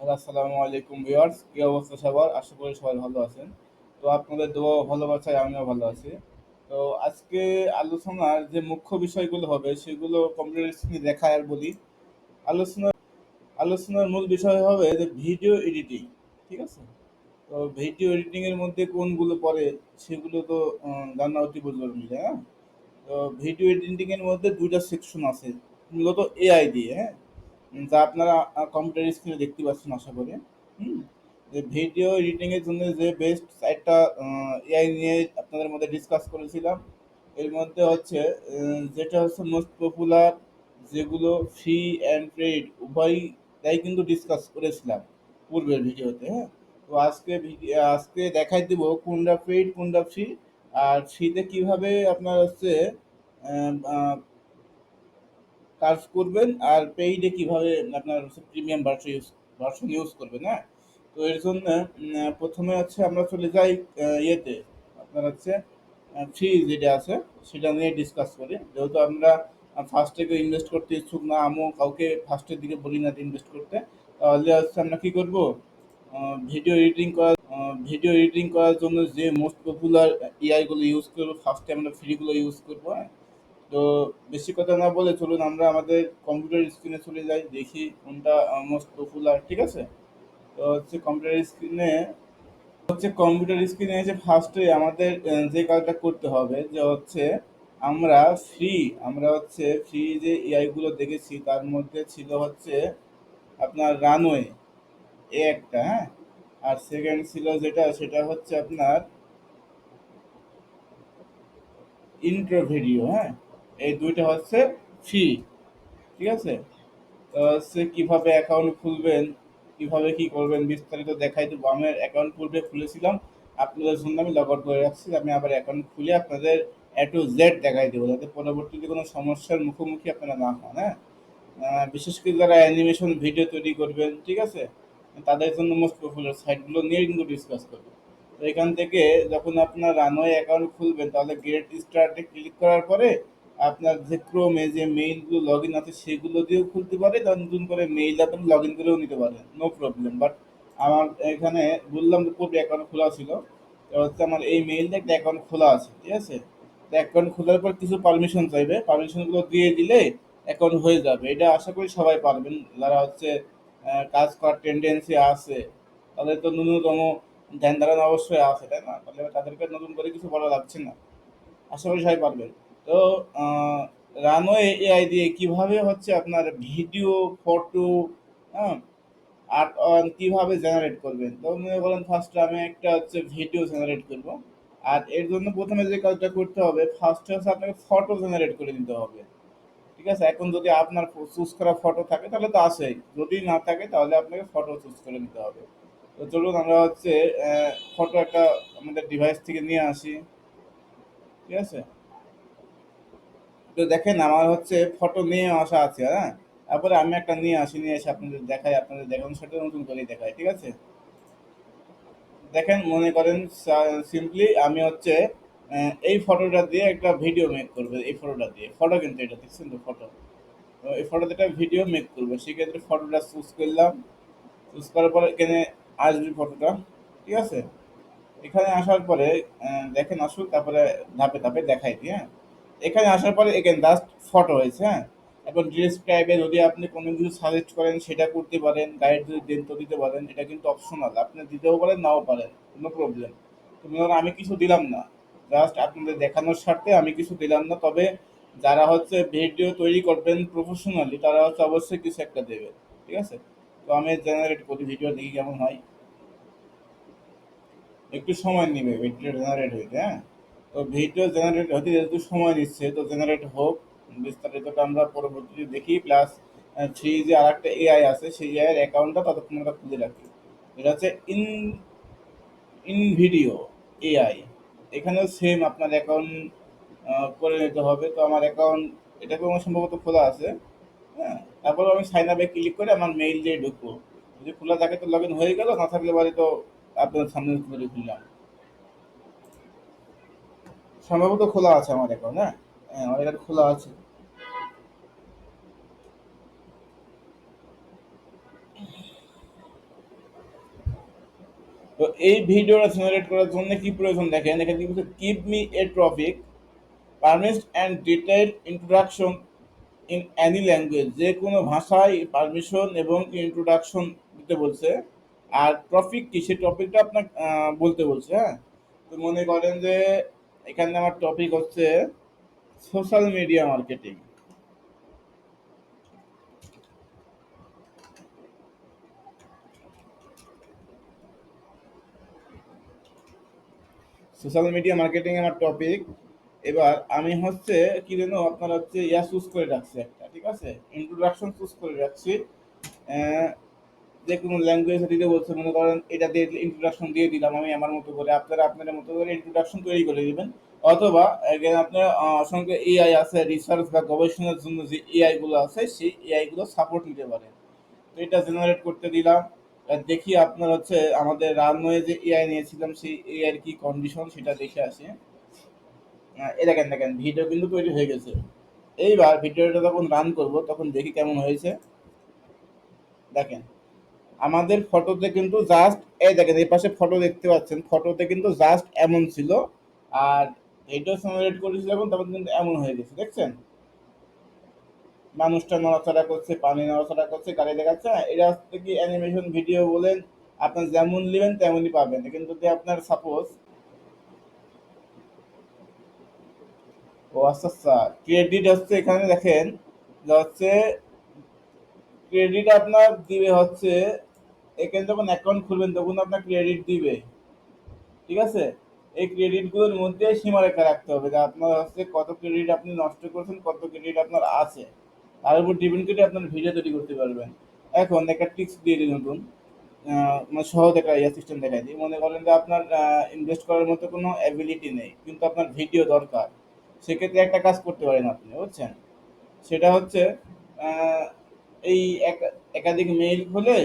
আসসালামু আলাইকুম ভিউয়ার্স। কি অবস্থা সবার? আশা করি সবাই ভালো আছেন। তো আপনাদের দোয়া ভালোবাসায় আমিও ভালো আছি। তো আজকে আলোচনার যে মুখ্য বিষয়গুলো হবে, সেগুলো কম্পিউটার স্ক্রিনে দেখায় আর বলি। আলোচনা আলোচনার মূল বিষয় হবে যে ভিডিও এডিটিং, ঠিক আছে? তো ভিডিও এডিটিং এর মধ্যে কোনগুলো পড়ে, সেগুলো তো জানা অতি জরুরি না তো ভিডিও এডিটিং এর মধ্যে দুইটা সেকশন আছে, মূলত এআই দিয়ে হ্যাঁ? যা আপনারা কম্পিউটার স্ক্রিনে দেখতে পাচ্ছেন আশা করি। হুম? যে ভিডিও এডিটিং এর জন্য যে বেস্ট সাইটটা এআই নিয়ে আপনাদের মধ্যে ডিসকাস করেছিলাম। এর মধ্যে হচ্ছে যেটা হচ্ছে মোস্ট পপুলার যেগুলো ফ্রি অ্যান্ড পেইড উভয়টাই কিন্তু ডিসকাস করেছিলাম পূর্বের ভিডিওতে হ্যাঁ? তো আজকে আজকে দেখাই দিব কোনটা পেইড কোনটা ফ্রি আর ফ্রিতে কীভাবে আপনার হচ্ছে কাজ করবেন আর পেইডে কীভাবে আপনার premium version use version use করবেন হ্যাঁ? তো এর জন্য প্রথমে হচ্ছে আমরা চলে যাই ইয়েতে। আপনার হচ্ছে ফ্রি যেটা আছে, সেটা নিয়ে ডিসকাস করি। যেহেতু আমরা ফার্স্ট থেকে ইনভেস্ট করতে ইচ্ছুক না, আমিও কাউকে ফার্স্টের দিকে বলি না ইনভেস্ট করতে। তাহলে হচ্ছে আমরা কী করব? ভিডিও এডিটিং করার ভিডিও এডিটিং করার জন্য যে মোস্ট পপুলার এআইগুলো ইউজ করব ফার্স্টে আমরা ফ্রিগুলো ইউজ করব হ্যাঁ? তো বেশি কথা না বলে চলুন আমরা আমাদের কম্পিউটার স্ক্রিনে চলে যাই, দেখি কোনটা মোস্ট পপুলার ঠিক আছে? তো হচ্ছে কম্পিউটার স্ক্রিনে হচ্ছে কম্পিউটার স্ক্রিনে এসে ফার্স্টে আমাদের যে কাজটা করতে হবে যে হচ্ছে আমরা ফ্রি আমরা হচ্ছে ফ্রি যে এআই গুলো দেখেছি, তার মধ্যে ছিল হচ্ছে আপনার রানওয়ে এ একটা হ্যাঁ? আর সেকেন্ড ছিল যেটা, সেটা হচ্ছে আপনার ইন্ট্রো ভিডিও হ্যাঁ? এই দুইটা হচ্ছে ফি ঠিক আছে? তো হচ্ছে কীভাবে অ্যাকাউন্ট খুলবেন, কীভাবে কি করবেন বিস্তারিত দেখাই দেবো। আমি অ্যাকাউন্ট পূর্বে খুলেছিলাম, আপনাদের জন্য আমি লগ করে রাখছি, আমি আবার অ্যাকাউন্ট খুলে আপনাদের এ টু জেড দেখাই দেবো, যাতে পরবর্তীতে কোনো সমস্যার মুখোমুখি আপনারা না হন হ্যাঁ? বিশেষ করে যারা অ্যানিমেশন ভিডিও তৈরি করবেন, ঠিক আছে? তাদের জন্য মোস্ট পপুলার সাইটগুলো নিয়ে কিন্তু ডিসকাস করব। তো এখান থেকে যখন আপনার রানওয়ে অ্যাকাউন্ট খুলবেন, তাহলে গেট স্টার্টে ক্লিক করার পরে আপনার যে ক্রোমে যে মেইলগুলো লগ ইন আছে, সেগুলো দিয়েও খুলতে পারে নতুন করে মেইল আপনি লগ ইন করেও নিতে পারেন নো প্রবলেম বাট আমার এখানে বললাম যে পূর্বে অ্যাকাউন্ট খোলা ছিল হচ্ছে আমার এই মেইল দিয়ে একটা অ্যাকাউন্ট খোলা আছে, ঠিক আছে? অ্যাকাউন্ট খোলার পর কিছু পারমিশন চাইবে পারমিশনগুলো দিয়ে দিলে অ্যাকাউন্ট হয়ে যাবে। এটা আশা করি সবাই পারবেন, যারা হচ্ছে কাজ করার টেন্ডেন্সি আছে, তাদের তো ন্যূনতম ধ্যান ধারণা অবশ্যই আছে, তাই না? তাহলে তাদেরকে নতুন করে কিছু বলা লাগছে না। আশা করি সবাই পারবেন। তো রানওয়ে এআই দিয়ে কীভাবে হচ্ছে আপনার ভিডিও ফটো হ্যাঁ আর্ট কীভাবে জেনারেট করবেন? তো মনে করেন ফার্স্টে আমি একটা হচ্ছে ভিডিও জেনারেট করব। আর এর জন্য প্রথমে যে কাজটা করতে হবে ফার্স্টে হচ্ছে আপনাকে ফটো জেনারেট করে নিতে হবে। ঠিক আছে? এখন যদি আপনার চুজ করা ফটো থাকে, তাহলে তো আছেই। যদি না থাকে, তাহলে আপনাকে ফটো চুজ করে নিতে হবে। তো চলুন আমরা হচ্ছে ফটো একটা আমাদের ডিভাইস থেকে নিয়ে আসি। ঠিক আছে? তো দেখেন, আমার হচ্ছে ফটো নিয়ে আসা আছে হ্যাঁ? তারপরে আমি একটা নিয়ে আসি, নিয়ে এসে আপনাদের দেখাই, আপনাদের দেখানোর সাথে নতুন করে দেখাই, ঠিক আছে? দেখেন, মনে করেন সিম্পলি আমি হচ্ছে এই ফটোটা দিয়ে একটা ভিডিও মেক করবে, এই ফটোটা দিয়ে। ফটো কিন্তু এটা, দেখছেন তো ফটো এই ফটোতে একটা ভিডিও মেক করবে, সেক্ষেত্রে ফটোটা চুজ করলাম। চুজ করার পরে এখানে আসবে ফটোটা ঠিক আছে? এখানে আসার পরে দেখেন আসুন তারপরে ধাপে ধাপে দেখাই দিই হ্যাঁ? এখানে আসার পরে এখানে জাস্ট ফটো হয়েছে হ্যাঁ? এখন ড্রেস ডিসক্রাইবে যদি আপনি কোনো কিছু সাজেস্ট করেন, সেটা করতে পারেন গাইড যদি দেন, তো দিতে পারেন, এটা কিন্তু অপশনাল আপনি দিতেও পারেন, নাও পারেন, কোনো প্রবলেম মনে আমি কিছু দিলাম না। জাস্ট আপনাদের দেখানোর স্বার্থে আমি কিছু দিলাম না। তবে যারা হচ্ছে ভিডিও তৈরি করবেন প্রফেশনালি তারা হচ্ছে অবশ্যই কিছু একটা দেবে ঠিক আছে? তো আমি জেনারেট করি ভিডিও দেখি কেমন হয়। একটু সময় নেবে ভিডিও জেনারেট হইতে হ্যাঁ? তো ভিডিও জেনারেট হতে যেহেতু সময় নিচ্ছে তো জেনারেট হোক বিস্তারিতটা আমরা পরবর্তীতে দেখি। প্লাস থ্রি যে আর একটা এআই আছে, সেই এআইয়ের অ্যাকাউন্টটা ততক্ষণ আমরা খুলে রাখি। এটা হচ্ছে ইন ইন ভিডিও এআই এখানেও সেম আপনার অ্যাকাউন্ট করে নিতে হবে। তো আমার অ্যাকাউন্ট এটাকে আমার সম্ভবত খোলা আছে। হ্যাঁ তারপর আমি সাইন আপে ক্লিক করে আমার মেইল দিয়ে ঢুকবো। যদি খোলা থাকে তো লগ ইন হয়ে গেল, না থাকলে বাড়ি তো আপনার সামনে খুলে খুললাম। সম্ভবত খোলা আছে আমার অ্যাকাউন্ট হ্যাঁ? হ্যাঁ আমার অ্যাকাউন্ট খোলা আছে। তো এই ভিডিওটা জেনারেট করার জন্য কি প্রয়োজন দেখেন? এখানে কি keep me a topic permit and detail introduction in any language যে কোনো ভাষায় পারমিশন এবং ইন্ট্রোডাকশন দিতে বলছে। আর টপিক কি? সেই টপিকটা আপনাকে বলতে বলছে হ্যাঁ? তো মনে করেন যে এখানে আমার টপিক হচ্ছে social media marketing social media marketing আমার টপিক এবার আমি হচ্ছে, কি যেন আপনার হচ্ছে, ইয়া চুজ করে রাখছি একটা, ঠিক আছে? ইন্ট্রোডাকশন চুজ করে রাখছি। যে কোনো ল্যাঙ্গুয়েজ দিতে বলছে, মনে করেন এটা দিয়ে ইন্ট্রোডাকশন দিয়ে দিলাম আমি আমার মতো করে, আপনারা আপনাদের মতো করে ইন্ট্রোডাকশন তৈরি করে দিবেন। অথবা এখানে আপনার অসংখ্য এআই আছে রিসার্চ বা গবেষণার জন্য যে এআইগুলো আছে, সেই এআইগুলো সাপোর্ট নিতে পারেন। তো এটা জেনারেট করতে দিলাম। দেখি আপনার হচ্ছে আমাদের রানওয়ে যে এআই নিয়েছিলাম, সেই এআই এর কি কন্ডিশন সেটা দেখে আসে। এই দেখেন দেখেন ভিডিও কিন্তু তৈরি হয়ে গেছে। এইবার ভিডিওটা যখন রান করব, তখন দেখি কেমন হয়েছে। দেখেন। আমাদের ফটোতে কিন্তু জাস্ট এই দেখেন এই পাশে ফটো দেখতে পাচ্ছেন। ফটোতে কিন্তু জাস্ট এমন ছিল। আর ভিডিও জেনারেট করেছি যখন তখন কিন্তু এমন হয়ে গেছে দেখছেন? মানুষটা নড়াচড়া করছে পানি নড়াচড়া করছে গাড়ি দেখাচ্ছে। হ্যাঁ, এটা হচ্ছে কি অ্যানিমেশন ভিডিও বলেন আপনার যেমন নেবেন তেমনই পাবেন। কিন্তু যদি আপনার সাপোজ ও আচ্ছা আচ্ছা ক্রেডিট হচ্ছে এখানে দেখেন যে হচ্ছে ক্রেডিট আপনার দিবে হচ্ছে, এখানে যখন অ্যাকাউন্ট খুলবেন, তখন আপনার ক্রেডিট দিবে। ঠিক আছে? এই ক্রেডিটগুলোর মধ্যে সীমারেখা রাখতে হবে যে আপনার হচ্ছে কত ক্রেডিট আপনি নষ্ট করছেন, কত ক্রেডিট আপনার আছে। তার উপর ডিপেন্ড করে আপনার ভিডিও তৈরি করতে পারবেন। এখন একটা টিপস দিয়ে দিই নতুন। মানে সহজ একটা ইয়ে সিস্টেম দেখাই দিই। মনে করেন যে আপনার ইনভেস্ট করার মতো কোনো অ্যাবিলিটি নেই, কিন্তু আপনার ভিডিও দরকার। সেক্ষেত্রে একটা কাজ করতে পারেন আপনি, বুঝছেন? সেটা হচ্ছে এই এক- একাধিক মেইল খুলে,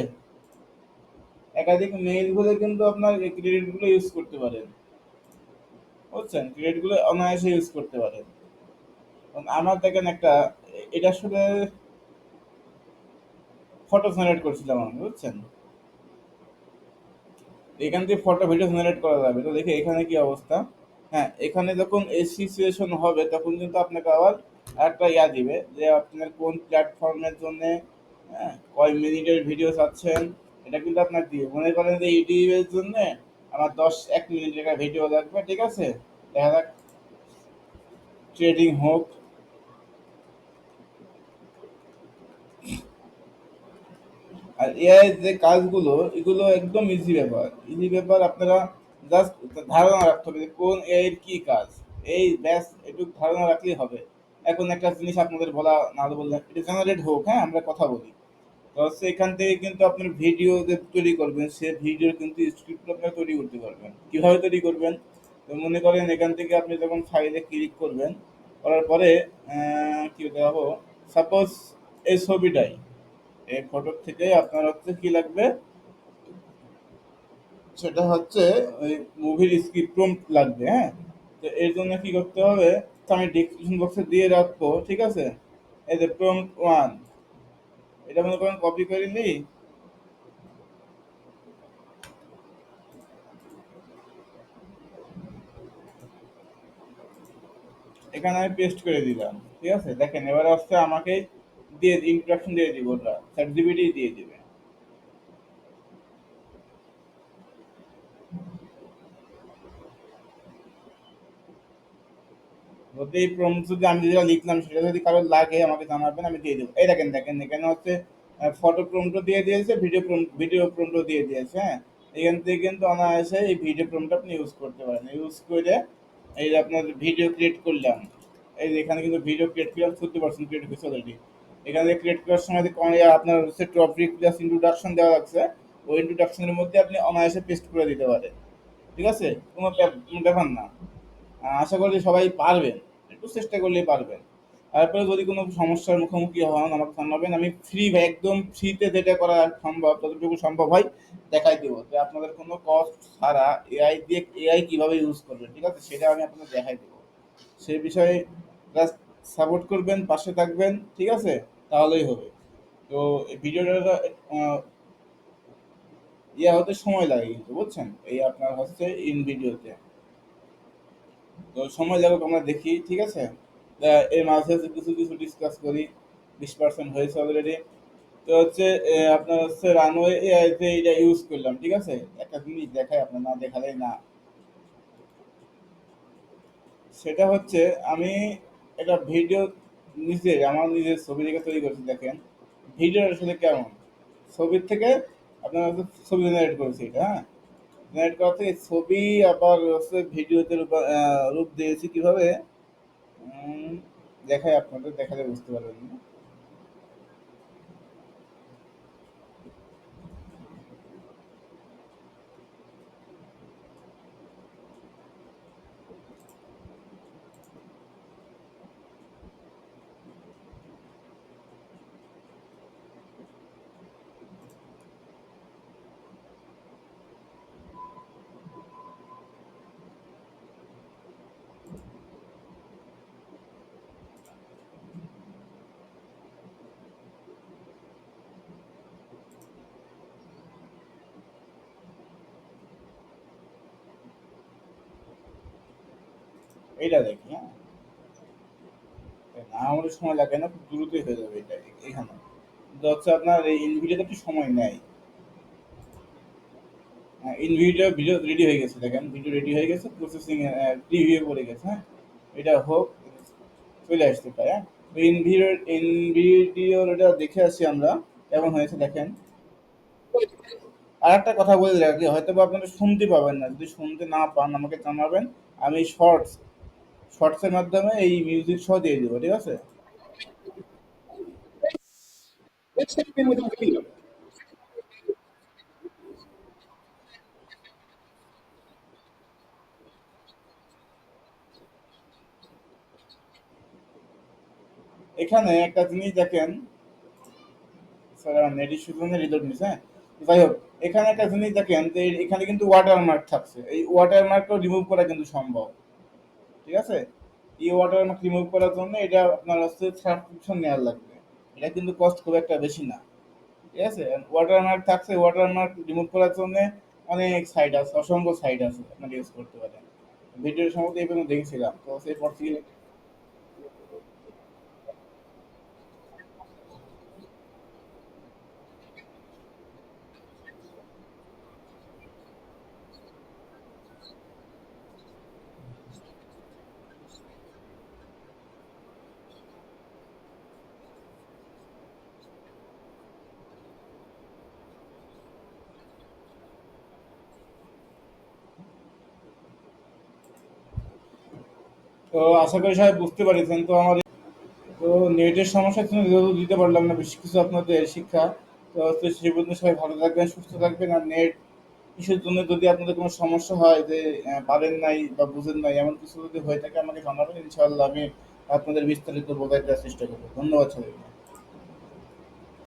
একাধিক মেইল খুলে কিন্তু আপনার এই ক্রেডিটগুলো ইউজ করতে পারেন। বুঝছেন? ক্রেডিটগুলো অনায়াসে ইউজ করতে পারেন। আমার দেখেন একটা, এটা আসলে ফটো জেনারেট করছিলাম আমি, বুঝছেন? এখান থেকে ফটো ভিডিও জেনারেট করা যাবে। তো দেখি এখানে কি অবস্থা? হ্যাঁ এখানে যখন এই সিচুয়েশন হবে, তখন কিন্তু আপনাকে আবার একটা ইয়া দিবে যে আপনার কোন প্ল্যাটফর্মের জন্য হ্যাঁ কয় মিনিটের ভিডিও চাচ্ছেন, এটা কিন্তু আপনার দিয়ে। মনে করেন যে ইউটিউবের জন্য আমার দশ, এক মিনিটের একটা ভিডিও লাগবে, ঠিক আছে? দেখা যাক। ট্রেডিং হোক। আর এআই যে কাজগুলো, এগুলো একদম ইজি ব্যাপার। ইজি ব্যাপার আপনারা জাস্ট ধারণা রাখতে হবে কোন এআই এর কি কাজ। এই ব্যাস একটু ধারণা রাখলেই হবে। এখন একটা জিনিস আপনাদের বলা না বললে, এটা জেনারেট হোক হ্যাঁ আমরা কথা বলি। তো হচ্ছে এখান থেকে কিন্তু আপনার ভিডিও যে তৈরি করবেন, সে ভিডিও কিন্তু স্ক্রিপ্ট আপনারা তৈরি করতে পারবেন। কীভাবে তৈরি করবেন? তো মনে করেন এখান থেকে আপনি যখন ফাইলে ক্লিক করবেন, করার পরে কী দেখাবো সাপোজ এই ছবিটাই, এই ফটোর থেকে আপনার হচ্ছে কী লাগবে? সেটা হচ্ছে ওই মুভির স্ক্রিপ্ট লাগবে হ্যাঁ? তো এর জন্য কী করতে হবে? তো আমি ডিসক্রিপশন বক্সে দিয়ে রাখব, ঠিক আছে? এই যে প্রম্পট ওয়ান এটা মনে করেন কপি করে নিই। এখানে আমি পেস্ট করে দিলাম, ঠিক আছে? দেখেন, এবার হচ্ছে আমাকে দিয়ে ইন্ট্রোডাকশন দিয়ে দিব ওটা জিপিটি দিয়ে দিবে। এই প্রম্পট যদি আমি যেটা লিখলাম, সেটা যদি কারোর লাগে, আমাকে জানাবেন, আমি দিয়ে দেবো। এই দেখেন দেখেন, এখানে হচ্ছে ফটো প্রম্পটও দিয়ে দিয়েছে ভিডিও ভিডিও প্রম্পটও দিয়ে দিয়েছে হ্যাঁ? এখান থেকে কিন্তু অনায়াসে এই ভিডিও প্রম্পট আপনি ইউজ করতে পারেন। ইউজ করে এই যে আপনার ভিডিও ক্রিয়েট করলাম। এই যে এখানে কিন্তু ভিডিও ক্রিয়েট করলাম ফিফটি পার্সেন্ট ক্রিয়েট হয়েছে অলরেডি এখানে ক্রিয়েট করার সময় আপনার হচ্ছে টপিক প্লাস ইন্ট্রোডাকশন দেওয়া লাগছে, ওই ইন্ট্রোডাকশনের মধ্যে আপনি অনায়াসে পেস্ট করে দিতে পারেন। ঠিক আছে? কোনো ব্যাপার না। আশা করি সবাই পারবেন। একটু চেষ্টা করলেই পারবেন। তারপরে যদি কোনো সমস্যার মুখোমুখি হন আমাকে জানাবেন আমি ফ্রি একদম ফ্রিতে যেটা করা সম্ভব, যতটুকু সম্ভব হয়, দেখাই দেবো। যে আপনাদের কোনো কস্ট ছাড়া এআই দিয়ে এআই কীভাবে ইউজ করবেন, ঠিক আছে? সেটা আমি আপনাদের দেখাই দেবো। সেই বিষয়ে জাস্ট সাপোর্ট করবেন, পাশে থাকবেন, ঠিক আছে? তাহলেই হবে। তো ভিডিওটা ইয়া হতে সময় লাগে কিন্তু, বুঝছেন? এই আপনার হচ্ছে ইন ভিডিওতে তো সময় লাগুক আমরা দেখি, ঠিক আছে? এর মাঝে কিছু কিছু ডিসকাস করি, বিশ পার্সেন্ট হয়েছে অলরেডি তো হচ্ছে আপনার হচ্ছে রানওয়ে এআইতে এটা ইউজ করলাম, ঠিক আছে? একটা জিনিস দেখায় আপনার না দেখালেই না। সেটা হচ্ছে, আমি একটা ভিডিও নিজে, আমার নিজের ছবি দেখে তৈরি করছি, দেখেন। ভিডিও আসলে কেমন? ছবির থেকে আপনার ছবি জেনারেট করেছি এটা হ্যাঁ? করা থেকে ছবি আবার হচ্ছে ভিডিওতে রূপ দিয়েছি কীভাবে? দেখায় আপনাদের, দেখালে বুঝতে পারবেন না। এইটা দেখি হ্যাঁ। না আমাদের সময় লাগে না, খুব দ্রুতই হয়ে যাবে এটা এখানে। হচ্ছে আপনার এই ইনভিডিওতে একটু সময় নেয়। ইন ভিডিও রেডি হয়ে গেছে, দেখেন ভিডিও রেডি হয়ে গেছে প্রসেসিং প্রিভিউ করে গেছে হ্যাঁ। এটা হোক, চলে আসতে পারে হ্যাঁ। তো ইন ভিডিও ইন ভিডিও এটা দেখে আসি আমরা, কেমন হয়েছে দেখেন। আর একটা কথা বলে রাখি হয়তো বা আপনারা শুনতে পাবেন না, যদি শুনতে না পান, আমাকে জানাবেন, আমি শর্টস শর্টসের মাধ্যমে এই মিউজিক সহ দিয়ে দেবো, ঠিক আছে. এখানে একটা জিনিস দেখেন। স্যার, আমার নেট ইস্যুর জন্য রিলোড নিস হ্যাঁ? যাই হোক, এখানে একটা জিনিস দেখেন যে এখানে কিন্তু ওয়াটার মার্ক থাকছে। এই ওয়াটার মার্কটাও রিমুভ করা কিন্তু সম্ভব। ঠিক আছে? এই ওয়াটার মার্ক রিমুভ করার জন্য এটা আপনার হচ্ছে সাবস্ক্রিপশন নেওয়ার লাগবে। এটা কিন্তু কস্ট খুব একটা বেশি না। ঠিক আছে? ওয়াটার মার্ক থাকছে ওয়াটার মার্ক রিমুভ করার জন্য অনেক সাইট আছে, অসংখ্য সাইট আছে আপনারা ইউজ করতে পারেন। ভিডিওর সম্বন্ধে এই পর্যন্ত দেখেছিলাম। তো সেই পর থেকে তো আশা করি সবাই বুঝতে পারছেন। তো আমার তো নেটের সমস্যার জন্য যেহেতু দিতে পারলাম না বেশি কিছু আপনাদের শিক্ষা। তো সেই পর্যন্ত সবাই ভালো থাকবেন, সুস্থ থাকবেন। আর নেট ইস্যুর জন্য যদি আপনাদের কোনো সমস্যা হয় যে পারেন নাই বা বুঝেন নাই, এমন কিছু যদি হয়ে থাকে আমাকে জানাবেন। ইনশাআল্লাহ আমি আপনাদের বিস্তারিত দেওয়ার চেষ্টা করব। ধন্যবাদ সবাইকে।